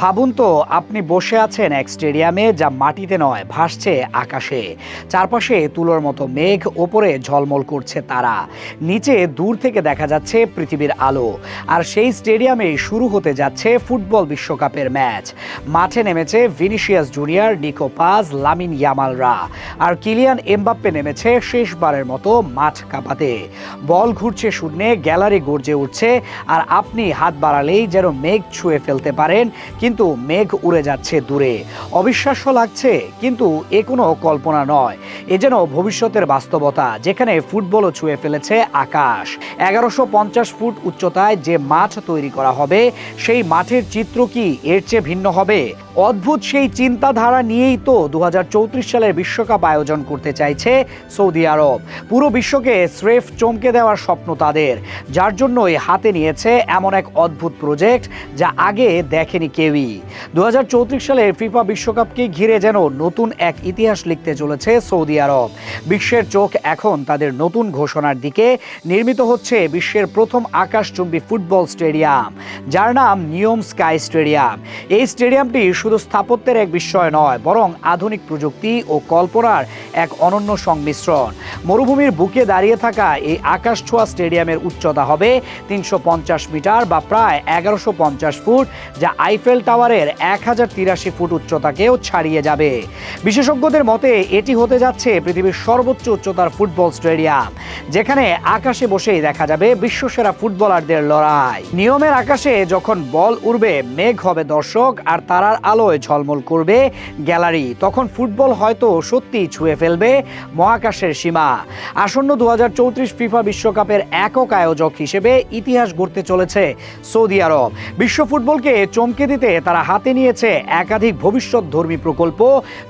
ভাবুন তো, আপনি বসে আছেন এক স্টেডিয়ামে যা মাটিতে নয়, ভাসছে আকাশে। চারপাশে তুলোর মতো মেঘ, ওপরে ঝলমল করছে তারা। নিচে দূর থেকে দেখা যাচ্ছে পৃথিবীর আলো। আর সেই স্টেডিয়ামে শুরু হতে যাচ্ছে ফুটবল বিশ্বকাপের ম্যাচ। মাঠে নেমেছে Vinicius Junior Nico Paz, Lamine ইয়ামালরা আর কিলিয়ান এমবাপ্পে নেমেছে শেষবারের মতো মাঠ কাঁপাতে। বল ঘুরছে শূন্যে, গ্যালারি গর্জে উঠছে। আর আপনি হাত বাড়ালেই যেন মেঘ ছুঁয়ে ফেলতে পারেন কিন্তু মেঘ উড়ে যাচ্ছে দূরে। অবিশ্বাস্য লাগছে, কিন্তু এ কোনো কল্পনা নয়। এ যেন ভবিষ্যতের বাস্তবতা, যেখানে ফুটবলও ছুঁয়ে ফেলেছে আকাশ। এগারোশো পঞ্চাশ ফুট উচ্চতায় যে মাঠ তৈরি করা হবে, সেই মাঠের চিত্র কি এর চেয়ে ভিন্ন হবে? অদ্ভুত সেই চিন্তাধারা নিয়েই তো দু হাজার চৌত্রিশ সালের বিশ্বকাপ আয়োজন করতে চাইছে সৌদি আরব। পুরো বিশ্বকে স্রেফ চমকে দেওয়ার স্বপ্ন তাদের। যার জন্যই হাতে নিয়েছে এমন এক অদ্ভুত প্রজেক্ট যা আগে দেখেনি কেউই। দু হাজার চৌত্রিশ সালের ফিফা বিশ্বকাপকে ঘিরে যেন নতুন এক ইতিহাস লিখতে চলেছে সৌদি আরব। বিশ্বের চোখ এখন তাদের নতুন ঘোষণার দিকে। নির্মিত হচ্ছে বিশ্বের প্রথম আকাশচুম্বী ফুটবল স্টেডিয়াম, যার নাম নিয়ম স্কাই স্টেডিয়াম। এই স্টেডিয়ামটি শুধু স্থাপত্যের এক বিষয় নয়, বরং আধুনিক প্রযুক্তি ও কল্পনার এক অনন্য সংমিশ্রণ। মরুভূমির বুকে দাঁড়িয়ে থাকা এই আকাশ ছোঁয়া স্টেডিয়ামের উচ্চতা হবে তিনশো পঞ্চাশ মিটার বা প্রায় এগারোশো ফুট, যা আইফেল টাওয়ারের এক হাজার তিরাশি ফুট উচ্চতাকেও ছাড়িয়ে যাবে। বিশেষজ্ঞদের মতে, এটি হতে যাচ্ছে পৃথিবীর সর্বোচ্চ উচ্চতার ফুটবল স্টেডিয়াম, যেখানে আকাশে বসেই দেখা যাবে বিশ্বসেরা ফুটবলারদের লড়াই। নিয়মের আকাশে যখন বল উড়বে, মেঘ হবে দর্শক, আর তারার আলোয় ঝলমল করবে গ্যালারি। তখন ফুটবল হয়তো সত্যি ছুঁয়ে ফেলবে মহাকাশের সীমা। আসন্ন দু ফিফা বিশ্বকাপের একক আয়োজক হিসেবে ইতিহাস গড়তে চলেছে সৌদি আরব। বিশ্ব ফুটবলকে চমকে দিতে তারা হাতে নিয়েছে একাধিক ভবিষ্যৎধর্মী প্রকল্প,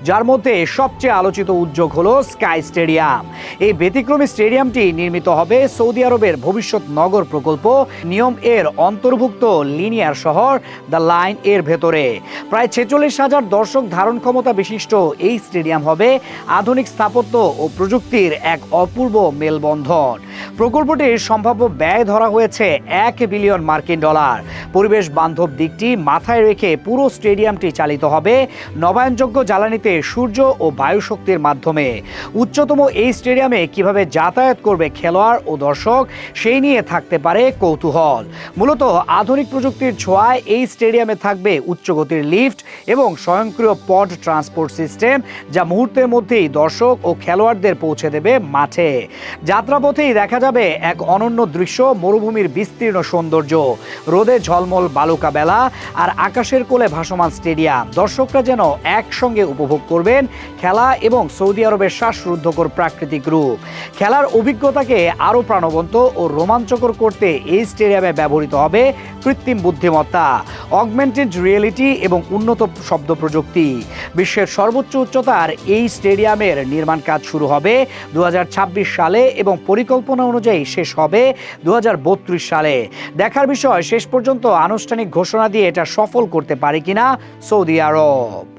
যার মধ্যে সবচেয়ে আলোচিত উদ্যোগ হলো স্কাই স্টেডিয়াম। এই ব্যতিক্রমী স্টেডিয়ামটি নির্মিত হবে সৌদি আরবের ভবিষ্যৎ নগর প্রকল্প, নিয়ম এর অন্তর্ভুক্ত লিনিয়ার শহর দ্য লাইন এর ভেতরে। প্রায় ছেচল্লিশ হাজার দর্শক ধারণ ক্ষমতা বিশিষ্ট এই স্টেডিয়াম হবে আধুনিক স্থাপত্য ও প্রযুক্তির এক অপূর্ব মেলবন্ধন। প্রকল্পটির সম্ভাব্য ব্যয় ধরা হয়েছে এক বিলিয়ন মার্কিন ডলার। পরিবেশ বান্ধব দিকটি মাথায় রেখে পুরো স্টেডিয়ামটি চালিত হবে নবায়নযোগ্য জ্বালানিতে সূর্য ও বায়ু শক্তির মাধ্যমে। উচ্চতম এই স্টেডিয়ামে কীভাবে যাতায়াত করবে খেলোয়াড় ও দর্শক, সেই নিয়ে থাকতে পারে কৌতূহল। মূলত আধুনিক প্রযুক্তির ছোঁয়ায় এই স্টেডিয়ামে থাকবে উচ্চগতির লিফট এবং স্বয়ংক্রিয় পড ট্রান্সপোর্ট সিস্টেম, যা মুহূর্তের মধ্যেই দর্শক ও খেলোয়াড়দের পৌঁছে দেবে মাঠে। যাত্রাপথেই দেখা যাবে এক অনন্য দৃশ্য, মরুভূমির বিস্তীর্ণ সৌন্দর্য। রোদে ঝলমল বালুকা বেলা আর আকাশের কোলে ভাসমান স্টেডিয়াম। দর্শকরা যেন একসঙ্গে উপভোগ করবেন খেলা এবং সৌদি আরবের শ্বাসরুদ্ধকর প্রাকৃতিক রূপ। খেলার অভিজ্ঞতাকে আরও প্রাণবন্ত ও রোমাঞ্চকর করতে এই স্টেডিয়ামে ব্যবহৃত হবে কৃত্রিম বুদ্ধিমত্তা। অগমেন্টেড রিয়েলিটি এবং উন্নত শব্দ প্রযুক্তি। বিশ্বের সর্বোচ্চ উচ্চতার এই স্টেডিয়ামের নির্মাণ কাজ শুরু হবে দু হাজার ছাব্বিশ সালে এবং পরিকল্পনা অনুযায়ী শেষ হবে দু হাজার বত্রিশ সালে। দেখার বিষয়, শেষ পর্যন্ত আনুষ্ঠানিক ঘোষণা দিয়ে এটা সফল করতে পারে কিনা সৌদি আরব।